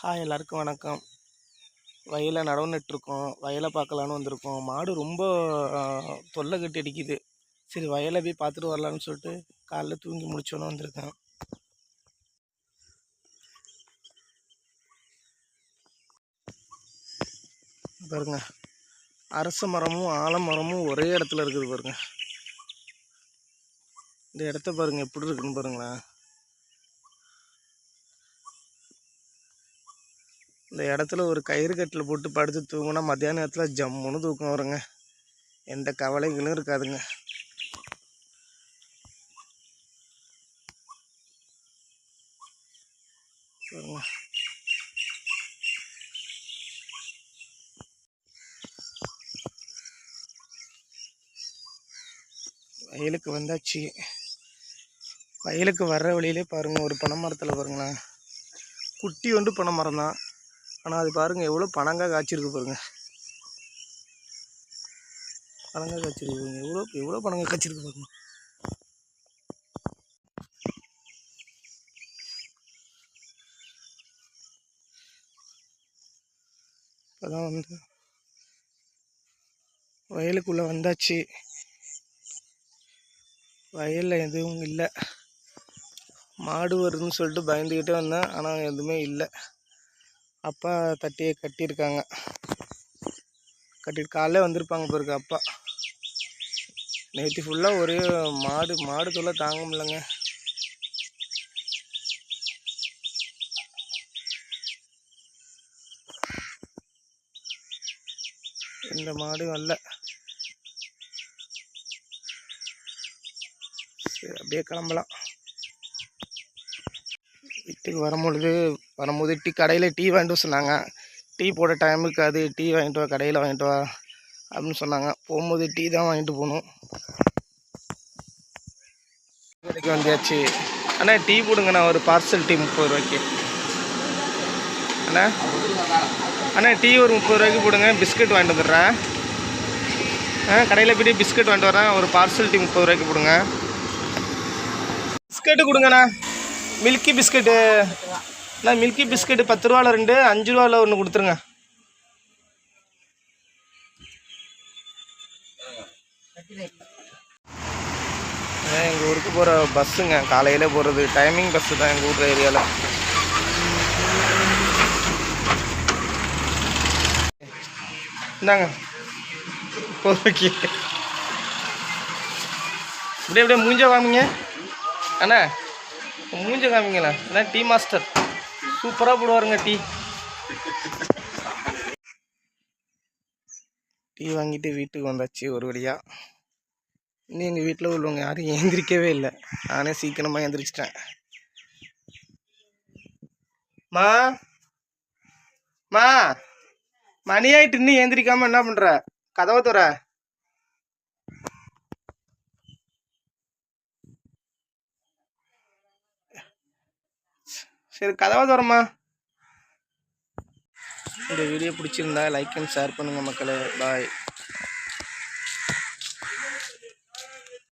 Hi எல்லாருக்கும் வணக்கம். வயலை நடவு நட்டுருக்கோம் வயலை பார்க்கலான்னு வந்திருக்கோம். மாடு ரொம்ப தொல்லை கட்டி அடிக்குது. சரி வயலை போய் பார்த்துட்டு வரலான்னு சொல்லிட்டு காலைல தூங்கி முடிச்சோன்னு வந்திருக்கேன். பாருங்க. அரச மரமும் ஆலமரமும் ஒரே இடத்துல இருக்குது பாருங்க. இந்த இடத்த பாருங்க எப்படி இருக்குன்னு பாருங்களேன். இந்த இடத்துல ஒரு கயிறு கட்டில் போட்டு படுத்து தூங்கினா மத்தியான நேரத்தில் ஜம்முன்னு தூக்கம் வருங்க. எந்த கவலைகளும் இருக்காதுங்க. வயலுக்கு வந்தாச்சு. வயலுக்கு வர்ற வழியிலே பாருங்கள் ஒரு பனை மரத்தில் பாருங்களேன். குட்டி வந்து பனை மரம் தான் ஆனால் அது பாருங்கள் எவ்வளோ பனங்காய் காய்ச்சிருக்கு பாருங்கள் பனங்காய் காய்ச்சிருக்கு பாருங்கள் எவ்வளோ எவ்வளோ பனங்காய் காய்ச்சிருக்கு பாருங்கள் இப்போதான் வந்து வயலுக்குள்ளே வந்தாச்சு. வயலில் எதுவும் இல்லை. மாடு வருதுன்னு சொல்லிட்டு பயந்துக்கிட்டே வந்தேன் ஆனால் எதுவுமே இல்லை. அப்பா தட்டியை கட்டியிருக்காங்க. கட்டிட்டு காலைல வந்திருப்பாங்க பிறகு அப்பா. நேற்று ஃபுல்லாக ஒரே மாடு மாடு தொல்லை தாங்க முடியலங்க. இந்த மாடு வரல சரி அப்படியே கிளம்பலாம். வீட்டுக்கு வரும்பொழுது வரும்போது டீ கடையில் டீ வாங்கிட்டு சொன்னாங்க. டீ போட டைமுக்கு அது டீ வாங்கிட்டு வா கடையில் வாங்கிட்டு வா அப்படின்னு சொன்னாங்க. போகும்போது டீ தான் வாங்கிட்டு போகணும். வீட்டுக்கு வந்தாச்சு அண்ணா டீ போடுங்கண்ணா. ஒரு பார்சல் டீ முப்பது ரூபாய்க்கு. அண்ணா அண்ணா டீ ஒரு முப்பது ரூபாய்க்கு போடுங்க. பிஸ்கட் வாங்கிட்டு வந்துடுறேன். ஆ கடையில் போய்ட்டு பிஸ்கட் வாங்கிட்டு வரேன். ஒரு பார்சல் டீ முப்பது ரூபாய்க்கு போடுங்க. பிஸ்கட்டு கொடுங்கண்ணா. மில்கி பிஸ்கெட்டு அண்ணா மில்கி பிஸ்கெட்டு பத்து ரூபாவில் ரெண்டு அஞ்சு ரூபாவில் ஒன்று கொடுத்துருங்க எங்கள் ஊருக்கு போகிற பஸ்ஸுங்க காலையில் போகிறது டைமிங் பஸ்ஸு தான் எங்கள் ஊர் ஏரியாவில் இந்தாங்க. ஓகே இப்படியே அப்படியே மூஞ்ச காமிங்க. அண்ணா. மூஞ்ச காமிங்களேன். அண்ணா டீ மாஸ்டர்? சூப்பராக போடுவாருங்க டீ. டீ வாங்கிட்டு வீட்டுக்கு வந்தாச்சு ஒரு வழியாக இன்னும் எங்கள் வீட்டில் உள்ளவங்க யாரும் ஏந்திரிக்கவே இல்லை. நானே சீக்கிரமாக ஏந்திரிச்சிட்டேன் மா? மா? மணி ஆயிட்டு இன்னும் ஏந்திரிக்காம என்ன பண்ற? கதவை துறை. சரி கதவை தரமா இந்த வீடியோ பிடிச்சிருந்தா லைக் அண்ட் ஷேர் பண்ணுங்கள் மக்களே. பாய்